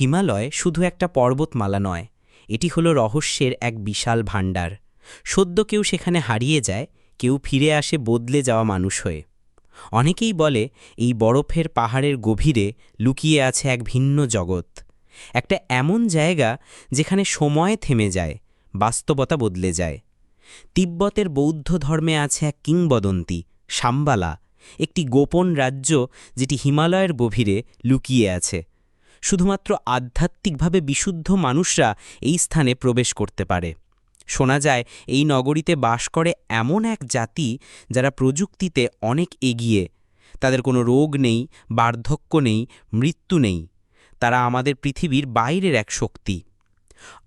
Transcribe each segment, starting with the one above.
হিমালয় শুধু একটা পর্বতমালা নয়, এটি হলো রহস্যের এক বিশাল ভাণ্ডার। সদ্য কেউ সেখানে হারিয়ে যায়, কেউ ফিরে আসে বদলে যাওয়া মানুষ হয়ে। অনেকেই বলে, এই বরফের পাহাড়ের গভীরে লুকিয়ে আছে এক ভিন্ন জগৎ। একটা এমন জায়গা যেখানে সময় থেমে যায়, বাস্তবতা বদলে যায়। তিব্বতের বৌদ্ধ ধর্মে আছে এক কিংবদন্তি, সাম্বালা, একটি গোপন রাজ্য যেটি হিমালয়ের গভীরে লুকিয়ে আছে। শুধুমাত্র আধ্যাত্মিকভাবে বিশুদ্ধ মানুষরা এই স্থানে প্রবেশ করতে পারে। শোনা যায়, এই নগরীতে বাস করে এমন এক জাতি যারা প্রযুক্তিতে অনেক এগিয়ে। তাদের কোনো রোগ নেই, বার্ধক্য নেই, মৃত্যু নেই। তারা আমাদের পৃথিবীর বাইরের এক শক্তি।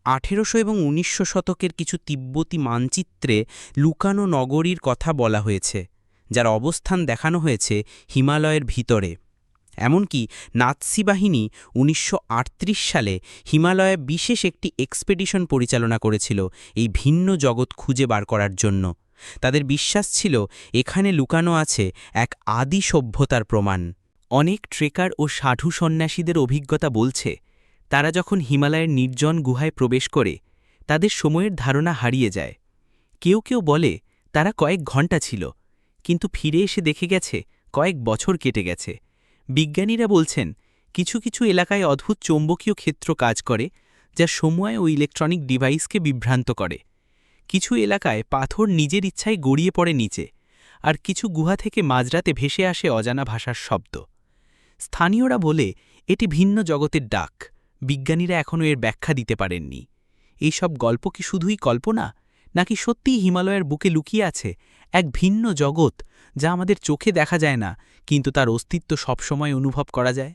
আঠেরোশো এবং উনিশশো শতকের কিছু তিব্বতী মানচিত্রে লুকানো নগরীর কথা বলা হয়েছে, যার অবস্থান দেখানো হয়েছে হিমালয়ের ভিতরে। এমনকি নাৎসি বাহিনী উনিশশো আটত্রিশ সালে হিমালয়ে বিশেষ একটি এক্সপেডিশন পরিচালনা করেছিল এই ভিন্ন জগৎ খুঁজে বার করার জন্য। তাদের বিশ্বাস ছিল এখানে লুকানো আছে এক আদি সভ্যতার প্রমাণ। অনেক ট্রেকার ও সাধু সন্ন্যাসীদের অভিজ্ঞতা বলছে, তারা যখন হিমালয়ের নির্জন গুহায় প্রবেশ করে, তাদের সময়ের ধারণা হারিয়ে যায়। কেউ কেউ বলে, তারা কয়েক ঘণ্টা ছিল, কিন্তু ফিরে এসে দেখে গেছে, কয়েক বছর কেটে গেছে। বিজ্ঞানীরা বলছেন, কিছু কিছু এলাকায় অদ্ভুত চৌম্বকীয় ক্ষেত্র কাজ করে, যা সময় ও ইলেকট্রনিক ডিভাইসকে বিভ্রান্ত করে। কিছু এলাকায় পাথর নিজের ইচ্ছায় গড়িয়ে পড়ে নিচে, আর কিছু গুহা থেকে মাঝরাতে ভেসে আসে অজানা ভাষার শব্দ। স্থানীয়রা বলে, এটি ভিন্ন জগতের ডাক। বিজ্ঞানীরা এখনও এর ব্যাখ্যা দিতে পারেননি। এইসব গল্প কি শুধুই কল্পনা? নাকি সত্যিই হিমালয়ের বুকে লুকিয়ে আছে এক ভিন্ন জগৎ যা আমাদের চোখে দেখা যায় না, কিন্তু তার অস্তিত্ব সবসময় অনুভব করা যায়?